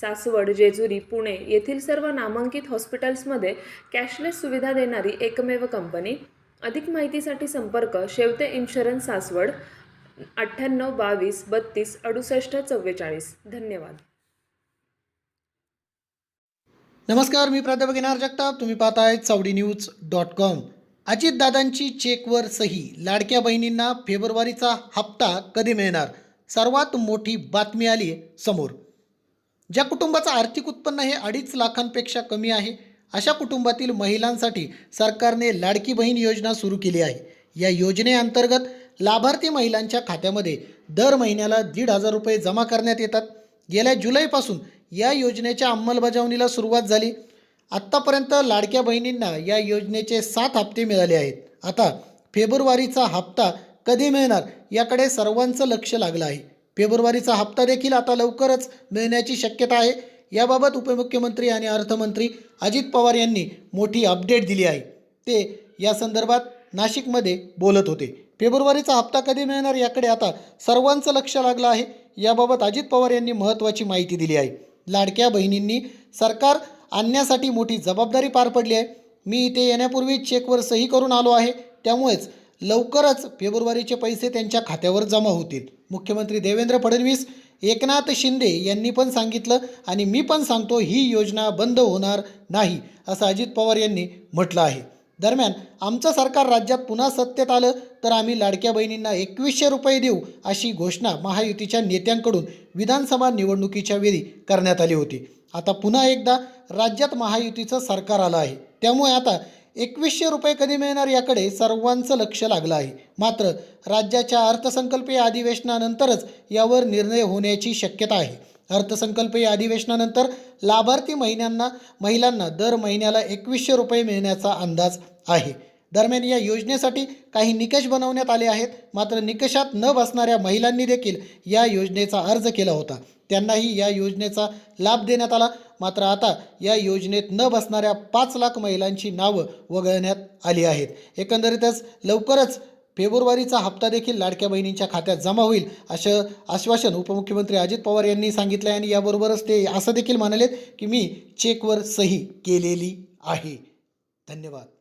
सासवड जेजुरी पुणे येथील सर्व नामांकित हॉस्पिटल्समध्ये कॅशलेस सुविधा देणारी एकमेव कंपनी. अधिक माहितीसाठी संपर्क शेवते इन्शुरन्स सासवड अठ्ठ्याण्णव बावीस बत्तीस अडुसष्ट चव्वेचाळीस. धन्यवाद. नमस्कार मी प्राध्यापक येणार जगताप. तुम्ही पाहताय चावडी न्यूज डॉट कॉम. अजितदादांची चेकवर सही. लाडक्या बहिणींना फेब्रुवारीचा हप्ता कधी मिळणार? सर्वात मोठी बातमी आली आहे समोर. ज्या कुटुंबाचं आर्थिक उत्पन्न हे अडीच लाखांपेक्षा कमी आहे अशा कुटुंबातील महिलांसाठी सरकारने लाडकी बहीण योजना सुरू केली आहे. या योजनेअंतर्गत लाभार्थी महिलांच्या खात्यामध्ये दर महिन्याला दीड हजार रुपये जमा करण्यात येतात. गेल्या जुलैपासून या योजनेच्या अंमलबजावणीला सुरुवात झाली. आत्तापर्यंत लाडक्या बहिणींना या योजनेचे सात हप्ते मिळाले आहेत. आता फेब्रुवारीचा हप्ता कधी मिळणार याकडे सर्वांचं लक्ष लागलं आहे. फेब्रुवारीचा हप्ता देखील आता लवकरच मिळण्याची शक्यता आहे. याबाबत उपमुख्यमंत्री आणि अर्थमंत्री अजित पवार यांनी मोठी अपडेट दिली आहे. ते या संदर्भात नाशिकमध्ये बोलत होते. फेब्रुवारीचा हप्ता कधी मिळणार याकडे आता सर्वांचं लक्ष लागलं आहे. याबाबत अजित पवार यांनी महत्त्वाची माहिती दिली आहे. लाडक्या बहिणींनी सरकार आणण्यासाठी मोठी जबाबदारी पार पडली आहे. मी इथे येण्यापूर्वी चेकवर सही करून आलो आहे. त्यामुळेच लवकरच फेब्रुवारीचे पैसे त्यांच्या खात्यावर जमा होतील. मुख्यमंत्री देवेंद्र फडणवीस एकनाथ शिंदे यांनी पण सांगितलं आणि मी पण सांगतो ही योजना बंद होणार नाही असं अजित पवार यांनी म्हटलं आहे. दरम्यान आमचं सरकार राज्यात पुन्हा सत्तेत आलं तर आम्ही लाडक्या बहिणींना एकवीसशे रुपये देऊ अशी घोषणा महायुतीच्या नेत्यांकडून विधानसभा निवडणुकीच्या वेळी करण्यात आली होती. आता पुन्हा एकदा राज्यात महायुतीचं सरकार आलं आहे. त्यामुळे आता एकवीसशे रुपये कधी मिळणार याकडे सर्वांचं लक्ष लागलं आहे. मात्र राज्याच्या अर्थसंकल्पीय अधिवेशनानंतरच यावर निर्णय होण्याची शक्यता आहे. अर्थसंकल्पीय अधिवेशनानंतर लाभार्थी महिन्यांना महिलांना दर महिन्याला एकवीसशे रुपये मिळण्याचा अंदाज आहे. दरम्यान या योजनेसाठी काही निकष बनवण्यात आले आहेत. मात्र निकषात न बसणाऱ्या महिलांनी देखील या योजनेचा अर्ज केला होता. त्यांनाही या योजनेचा लाभ देण्यात आला. मात्र आता या योजनेत न बसणाऱ्या पाच लाख महिलांची नावं वगळण्यात आली आहेत. एकंदरीतच लवकरच फेब्रुवारीचा हप्ता देखील लाडक्या बहिणींच्या खात्यात जमा होईल असं आश्वासन उपमुख्यमंत्री अजित पवार यांनी सांगितलं आहे आणि याबरोबरच ते असं देखील म्हणालेत की मी चेकवर सही केलेली आहे. धन्यवाद.